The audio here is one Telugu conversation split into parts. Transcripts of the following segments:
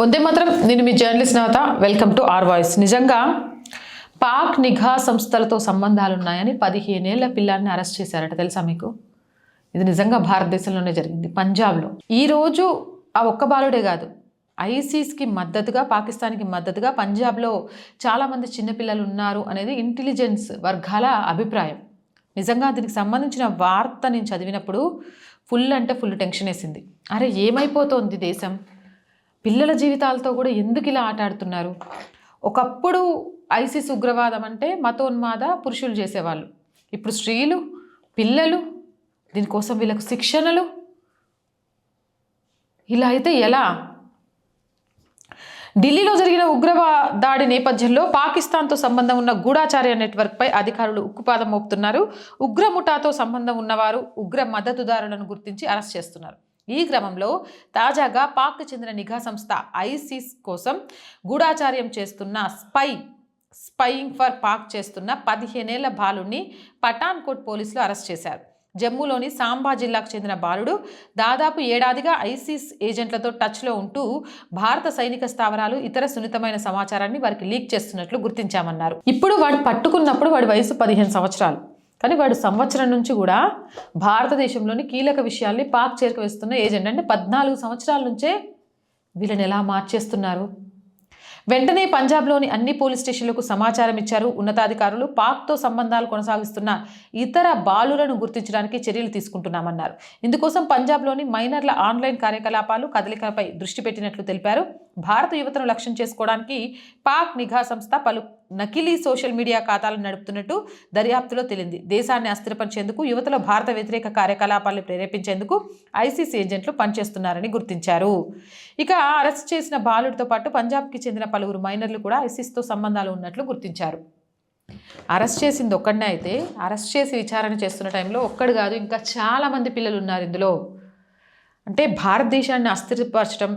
వందే మాత్రం. నేను మీ journalist Navata. Welcome to R voice. నిజంగా పాక్ నిఘా సంస్థలతో సంబంధాలు ఉన్నాయని పదిహేనేళ్ళ పిల్లాన్ని అరెస్ట్ చేశారట. తెలుసా మీకు? ఇది నిజంగా భారతదేశంలోనే జరిగింది. పంజాబ్లో. ఈరోజు ఆ ఒక్క బాలుడే కాదు. ఐసీస్కి మద్దతుగా పాకిస్తాన్కి మద్దతుగా పంజాబ్లో చాలామంది చిన్నపిల్లలు ఉన్నారు అనేది ఇంటెలిజెన్స్ వర్గాల అభిప్రాయం. నిజంగా దీనికి సంబంధించిన వార్త నేను చదివినప్పుడు ఫుల్ అంటే ఫుల్ టెన్షన్ వేసింది. అరే ఏమైపోతోంది దేశం? పిల్లల జీవితాలతో కూడా ఎందుకు ఇలా ఆటాడుతున్నారు? ఒకప్పుడు ఐసిస్ ఉగ్రవాదం అంటే మతోన్మాద పురుషులు చేసేవాళ్ళు. ఇప్పుడు స్త్రీలు పిల్లలు దీనికోసం వీళ్ళకు శిక్షణలు. ఇలా అయితే ఎలా? ఢిల్లీలో జరిగిన ఉగ్రవా దాడి నేపథ్యంలో పాకిస్తాన్తో సంబంధం ఉన్న గూఢాచార్య నెట్వర్క్పై అధికారులు ఉక్కుపాదం మోపుతున్నారు. ఉగ్రముఠాతో సంబంధం ఉన్నవారు ఉగ్ర మద్దతుదారులను గుర్తించి అరెస్ట్ చేస్తున్నారు. ఈ క్రమంలో తాజాగా పాక్కు చెందిన నిఘా సంస్థ ఐసిస్ కోసం గూఢాచార్యం చేస్తున్న స్పై స్పైయింగ్ ఫర్ పాక్ చేస్తున్న పదిహేనేళ్ళ బాలుని పఠాన్కోట్ పోలీసులు అరెస్ట్ చేశారు. జమ్మూలోని సాంబా జిల్లాకు చెందిన బాలుడు దాదాపు ఏడాదిగా ఐసిస్ ఏజెంట్లతో టచ్లో ఉంటూ భారత సైనిక స్థావరాలు ఇతర సున్నితమైన సమాచారాన్ని వారికి లీక్ చేస్తున్నట్లు గుర్తించామన్నారు. ఇప్పుడు వాడు పట్టుకున్నప్పుడు వాడి వయసు పదిహేను సంవత్సరాలు. కానీ వాడు సంవత్సరం నుంచి కూడా భారతదేశంలోని కీలక విషయాల్ని పాక్ చేరుకవేస్తున్న ఏజెంట్ అంటే పద్నాలుగు సంవత్సరాల నుంచే వీళ్ళని ఎలా మార్చేస్తున్నారు? వెంటనే పంజాబ్లోని అన్ని పోలీస్ స్టేషన్లకు సమాచారం ఇచ్చారు. ఉన్నతాధికారులు పాక్తో సంబంధాలు కొనసాగిస్తున్న ఇతర బాలులను గుర్తించడానికి చర్యలు తీసుకుంటున్నామన్నారు. ఇందుకోసం పంజాబ్లోని మైనర్ల ఆన్లైన్ కార్యకలాపాలు కదలికలపై దృష్టి పెట్టినట్లు తెలిపారు. భారత యువతను లక్ష్యం చేసుకోవడానికి పాక్ నిఘా సంస్థ పలు నకిలీ సోషల్ మీడియా ఖాతాలను నడుపుతున్నట్టు దర్యాప్తులో తేలింది. దేశాన్ని అస్థిరపరిచేందుకు యువతలో భారత వ్యతిరేక కార్యకలాపాలను ప్రేరేపించేందుకు ఐసీసీ ఏజెంట్లు పనిచేస్తున్నారని గుర్తించారు. ఇక అరెస్ట్ చేసిన బాలుడితో పాటు పంజాబ్కి చెందిన పలువురు మైనర్లు కూడా ఐసీస్తో సంబంధాలు ఉన్నట్లు గుర్తించారు. అరెస్ట్ చేసింది ఒక్కడనే అయితే అరెస్ట్ చేసి విచారణ చేస్తున్న టైంలో ఒక్కడు కాదు ఇంకా చాలామంది పిల్లలు ఉన్నారు ఇందులో. అంటే భారతదేశాన్ని అస్థిరపరచడం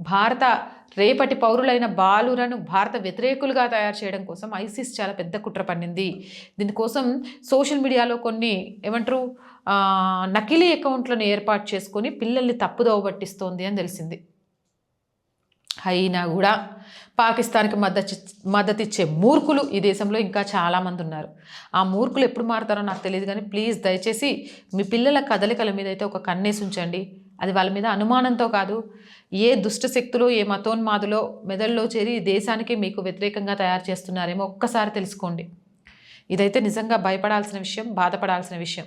భారత రేపటి పౌరులైన బాలులను భారత వ్యతిరేకులుగా తయారు చేయడం కోసం ఐసిస్ చాలా పెద్ద కుట్ర పన్నింది. దీనికోసం సోషల్ మీడియాలో కొన్ని ఏమంటారు నకిలీ అకౌంట్లను ఏర్పాటు చేసుకొని పిల్లల్ని తప్పుదోవ పట్టిస్తోంది అని తెలిసింది. అయినా కూడా పాకిస్తాన్కి మద్దతు మద్దతిచ్చే మూర్ఖులు ఈ దేశంలో ఇంకా చాలామంది ఉన్నారు. ఆ మూర్ఖులు ఎప్పుడు మారుతారో నాకు తెలియదు కానీ ప్లీజ్ దయచేసి మీ పిల్లల కదలికల మీద అయితే ఒక కన్నేసి ఉంచండి. అది వాళ్ళ మీద అనుమానంతో కాదు. ఏ దుష్ట శక్తులు ఏ మతోన్మాదులో మెదడులో చేరి దేశానికి మీకు వ్యతిరేకంగా తయారు చేస్తున్నారేమో ఒక్కసారి తెలుసుకోండి. ఇదైతే నిజంగా భయపడాల్సిన విషయం బాధపడాల్సిన విషయం.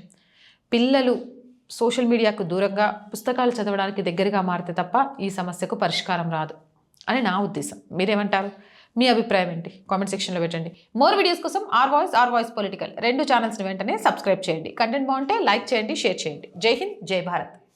పిల్లలు సోషల్ మీడియాకు దూరంగా పుస్తకాలు చదవడానికి దగ్గరగా మారితే తప్ప ఈ సమస్యకు పరిష్కారం రాదు అని నా ఉద్దేశం. మీరేమంటారు? మీ అభిప్రాయం ఏంటి? కామెంట్ సెక్షన్లో పెట్టండి. మోర్ వీడియోస్ కోసం R voice R voice political రెండు ఛానల్స్ని వెంటనే సబ్స్క్రైబ్ చేయండి. కంటెంట్ బాగుంటే లైక్ చేయండి షేర్ చేయండి. జై హింద్ జై భారత్.